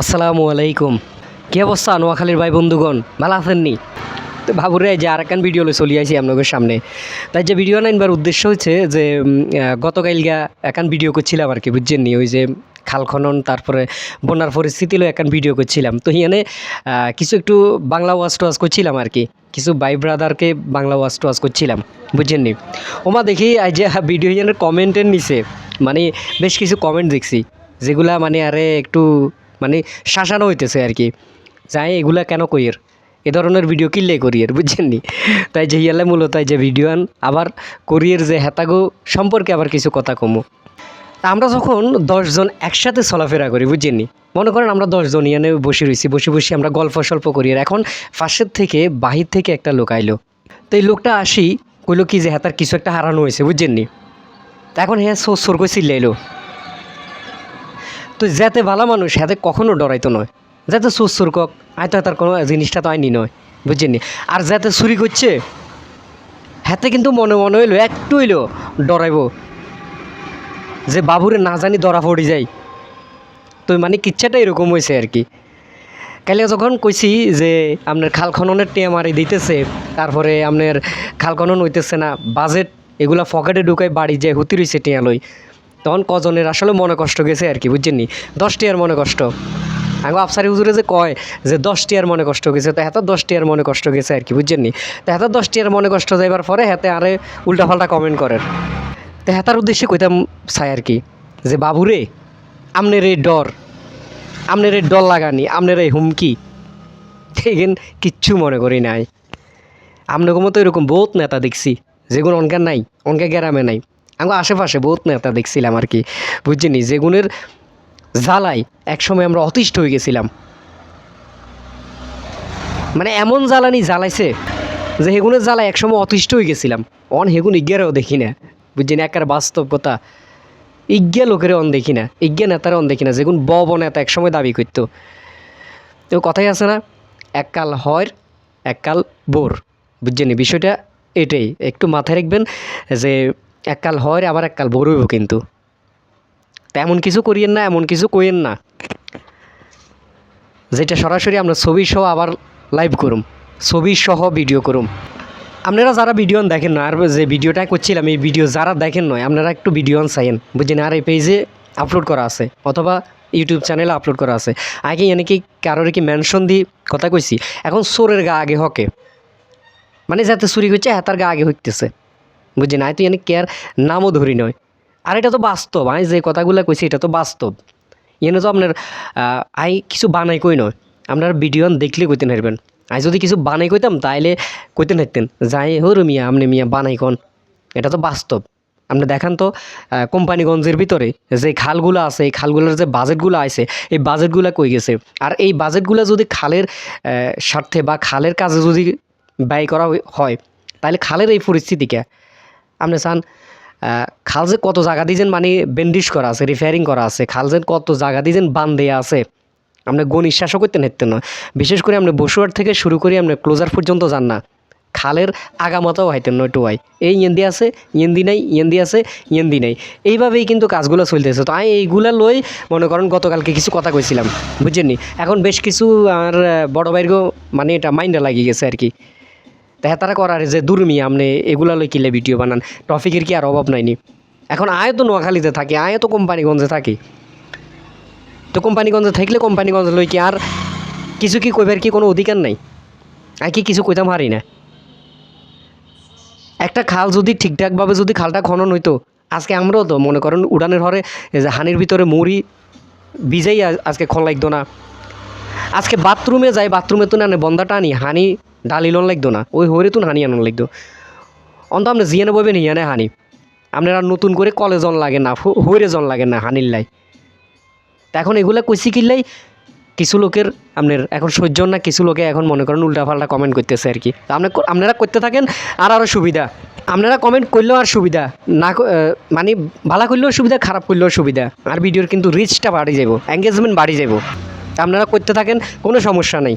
আসসালামু আলাইকুম। কি অবস্থা নোয়াখালীর ভাই বন্ধুগণ? ভালো আছেননি তো ভাবুরে যে আর একখান ভিডিও লই চলে আইছি আপনাদের সামনে। তাই যে ভিডিও নাইনবার উদ্দেশ্য হচ্ছে যে উম, আহ, গতকাল গিয়া একখান ভিডিও করছিলাম আর কি বুঝছেন নি? ওই যে খাল খনন তারপরে বন্যার পরিস্থিতি লই একখান ভিডিও করছিলাম। তো হিয়ানে কিছু একটু বাংলা ওয়াজ টোয়াজ করছিলাম আর কি কিছু ভাই ব্রাদারকে বাংলা ওয়াজ টোয়াজ করছিলাম বুঝছেন নি? ওমা দেখি আজ ভিডিও হিয়ানের কমেন্টের নিচে মানে বেশ কিছু কমেন্ট দেখছি যেগুলা মানে আরে একটু মানে শাসানো হইতেছে আর কি। যাই এগুলা কেন কইয়ের এ ধরনের ভিডিও কিনলে করিয়ের, বুঝছেন নি? তাই যে ইয়ালে মূলত যে ভিডিও আন, আবার করিয়ের যে হেতাগো সম্পর্কে আবার কিছু কথা কমু। আমরা যখন দশজন একসাথে চলাফেরা করি, বুঝছেন নি? মনে করেন আমরা দশজন ইয়ানে বসে রয়েছি বসে বসে আমরা গল্প সল্প করি, আর এখন ফাঁসের থেকে বাহির থেকে একটা লোক আইলো। তো এই লোকটা আসি, কইলো কি যে হেতার কিছু একটা হারানো হয়েছে বুঝছেন নি? এখন হ্যাঁ সোর করে চিল্লাইলো। তো যাতে ভালো মানুষ হাতে কখনো ডরাইতো নয়। যাতে সুর কক আয়তো তার কোনো জিনিসটা তো আইনি নয় বুঝছেন আর যাতে চুরি করছে হাতে কিন্তু মনে মনে হইল, একটু হইল ডরাইব। যে বাবুরে না জানি ধরা পড়ে যায়। তো মানে কিচ্ছাটা এরকম হয়েছে আর কি। কালে যখন কইছি যে আপনার খাল খননের টেয়া মারি দিতেছে, তারপরে আপনার খাল খনন হইতেছে না, বাজেট এগুলা পকেটে ঢুকাই বাড়ি যায় হুতি রইছে টিয়া লই তখন কজনের আসলে মনে কষ্ট গেছে আর কি, বুঝছেন নি? দশ টিয়ার মনে কষ্ট। আগে আফসারি হুজুরে যে কয় যে দশ টিয়ার মনে কষ্ট গেছে, তো হাতে দশ টিয়ার মনে কষ্ট গেছে আর কি, বুঝছেন নি? তো হাতে দশ টিয়ার মনে কষ্ট যাইবার পরে হাতে আরে উল্টাপাল্টা কমেন্ট করেন। তো হেতার উদ্দেশ্যে কইতাম চাই আর কি, যে বাবুরে, আমনের এই ডর, আমনের এই ডর লাগানি আমনের এই হুমকি দেখেন কিচ্ছু মনে করি নাই। আপনাকে মতো এরকম বহুত নেতা দেখছি যেগুলো অনকার নাই অনকা গ্রামে নাই। আমার আশেপাশে বহুত নেতা দেখছিলাম আর কি বুঝছিনি যেগুনের জ্বালাই একসময় আমরা অতিষ্ঠ হয়ে গেছিলাম। মানে এমন জ্বালানি জ্বালাইছে যে হেগুনের জ্বালায় একসময় অতিষ্ঠ হয়ে গেছিলাম। অন হেগুন ইজ্ঞারেও দেখি না, বুঝছেন? একার বাস্তব কথা ইজ্ঞা লোকের অন দেখি না, ইজ্ঞা নেতারা অন দেখি না যেগুন ব ব নেতা একসময় দাবি করতো। তো কথাই আছে না এককাল হয় এককাল বোর বুঝছেন বিষয়টা এটাই। একটু মাথায় রাখবেন যে এককাল হয় আবার এককাল বোর হইব কিন্তু। তা এমন কিছু করিয়েন না, এমন কিছু কইেন না। যেটা সরাসরি আমরা ছবি সহ আবার লাইভ করুম, ছবি সহ ভিডিও করুম। আপনারা যারা ভিডিও দেখেন না, আর যে ভিডিওটা করছিলাম, এই ভিডিও যারা দেখেন নয়, আপনারা একটু ভিডিও চাইেন বুঝছেন? আর এই পেজে আপলোড করা আছে, অথবা ইউটিউব চ্যানেলে আপলোড করা আছে। আগে এনে কি কারোর কি মেনশন দিয়ে কথা কইছি, এখন সোরের গা আগে হকে। মানে যাতে চুরি করছে হ্যাঁ তার গা আগে হইতেছে। বুঝছেন আয় তো এনে কেয়ার নামও ধরি নয়। আর এটা তো বাস্তব, আমি যে কথাগুলো কইছি এটা তো বাস্তব। এনে তো আপনার আই কিছু বানাই কই নয়। আপনার ভিডিও দেখলে কইতে হারবেন আই যদি কিছু বানাই কইতাম, তাইলে কইতে হারতেন যাই হরু মিয়া আপনি মিয়া বানাই কন। এটা তো বাস্তব। আপনি দেখান তো কোম্পানিগঞ্জের ভিতরে যে খালগুলো আছে, এই খালগুলোর যে বাজেটগুলো আছে, এই বাজেটগুলো কই গেছে? আর এই বাজেটগুলো যদি খালের স্বার্থে বা খালের কাজে যদি ব্যয় করা হয় তাহলে খালের এই পরিস্থিতি কে? আপনি চান খাল যে কত জায়গা দিয়েছেন মানে বেন্ডিশ করা আছে রিপেয়ারিং করা আছে, খাল যে কত জায়গা দিয়েছেন বান দেয়া আছে আপনি গো নিঃশ্বাসও করতে নিতেন না। বিশেষ করে আপনি বসুয়ার থেকে শুরু করে আপনি ক্লোজার পর্যন্ত যান না। খালের আগামাতাও হাইতেন নয় টুয়াই এই ইয়েন্দি আছে, ইয়েন্দি নাই, ইয়েন্দি আছে, ইয়েন্দি নাই। এইভাবেই কিন্তু কাজগুলো চলতেছে। তো আমি এইগুলা লই মনে করেন গতকালকে কিছু কথা কইছিলাম, বুঝছেন এখন বেশ কিছু আর বড় বাইরগো মানে এটা মাইন্ডে লাগিয়ে গেছে আর কি। দেখা তারা করার যে দুর্মি আপনি এগুলা লই কিলে ভিডিও বানান। টপিকের কি আর অভাব নাইনি। এখন আয় তো নোয়াখালীতে থাকি, আয় তো কোম্পানিগঞ্জে থাকি। তো কোম্পানিগঞ্জে থাকলে কোম্পানিগঞ্জ লই কি আর কিছু কি কইবার কি কোনো অধিকার নাই? আর কি কিছু কইতাম হারি না। একটা খাল যদি ঠিকঠাকভাবে যদি খালটা খনন হইতো, আজকে আমরাও তো মনে করেন উড়ানের হরে হানির ভিতরে মুড়ি ভিজেই আজ- আজকে খন লাগতো না। আজকে বাথরুমে যাই, বাথরুমে তো না বন্ধাটা আনি, হানি ডালিলন লাগতো না। ওই হরে তুন হানি আনন লাগতো। অন্ত আপনি জিয়ানে বইবেন হিয়ানে হানি। আপনার নতুন করে কলে কলেজন লাগে না হইরে জন লাগে না হানির লাই। তা এখন এগুলা কইছি কিনলেই কিছু লোকের আপনার এখন সহ্য না, কিছু লোকে এখন মনে করেন উল্টাপাল্টা কমেন্ট করতেছে আর কি। তা আপনি আপনারা করতে থাকেন আর আরও সুবিধা। আপনারা কমেন্ট করলেও আর সুবিধা। না মানে ভালো করলেও সুবিধা, খারাপ করলেও সুবিধা। আর ভিডিওর কিন্তু রিচটা বাড়ি যাব এঙ্গেজমেন্ট বাড়ি যাব আপনারা করতে থাকেন, কোনো সমস্যা নেই।